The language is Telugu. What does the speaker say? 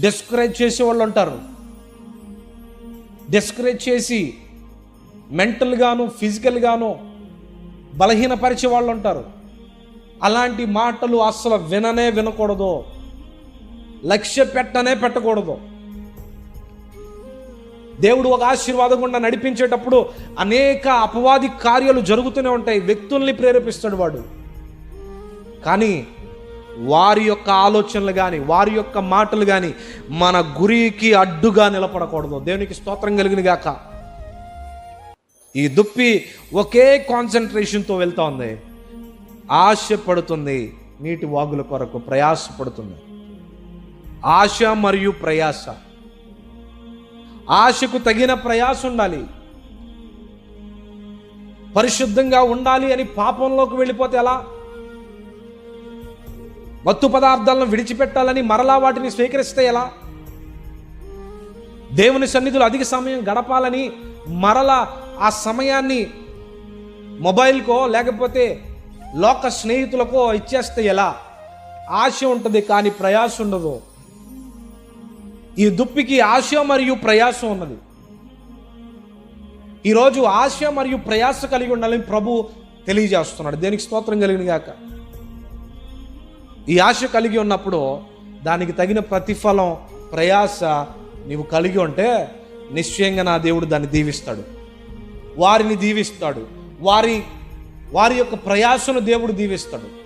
డిస్కరేజ్ చేసే వాళ్ళు ఉంటారు డిస్కరేజ్ చేసి మెంటల్గాను ఫిజికల్గాను బలహీనపరిచే వాళ్ళు ఉంటారు అలాంటి మాటలు అస్సలు విననే వినకూడదు. లక్ష్య పెట్టనే పెట్టకూడదు. దేవుడు ఒక ఆశీర్వాదం గుండా నడిపించేటప్పుడు అనేక అపవాది కార్యాలు జరుగుతూనే ఉంటాయి. వ్యక్తుల్ని ప్రేరేపిస్తాడు వాడు. కానీ వారి యొక్క ఆలోచనలు కానీ వారి యొక్క మాటలు కానీ మన గురికి అడ్డుగా నిలబడకూడదు. దేవునికి స్తోత్రం కలిగిన గాక. ఈ దుప్పి ఒకే కాన్సన్ట్రేషన్తో వెళ్తా ఉంది. ఆశపడుతుంది నీటి వాగుల కొరకు ప్రయాసపడుతుంది. ఆశ మరియు ప్రయాస. ఆశకు తగిన ప్రయాస ఉండాలి. పరిశుద్ధంగా ఉండాలి అని పాపంలోకి వెళ్ళిపోతే ఎలా? మత్తు పదార్థాలను విడిచిపెట్టాలని మరలా వాటిని స్వీకరిస్తే ఎలా? దేవుని సన్నిధిలో అధిక సమయం గడపాలని మరలా ఆ సమయాన్ని మొబైల్కో లేకపోతే లోక స్నేహితులకో ఇచ్చేస్తే ఎలా? ఆశ ఉంటుంది కానీ ప్రయాస ఉండదు. ఈ దుప్పికి ఆశ మరియు ప్రయాసం ఉన్నది. ఈరోజు ఆశ మరియు ప్రయాస కలిగి ఉండాలని ప్రభు తెలియజేస్తున్నాడు. దేనికి స్తోత్రం కలిగిన గాక ఈ ఆశ కలిగి ఉన్నప్పుడు దానికి తగిన ప్రతిఫలం ప్రయాస నీవు కలిగి ఉంటే నిశ్చయంగా నా దేవుడు దాన్ని దీవిస్తాడు. వారిని దీవిస్తాడు. వారి వారి యొక్క ప్రయాసను దేవుడు దీవిస్తాడు.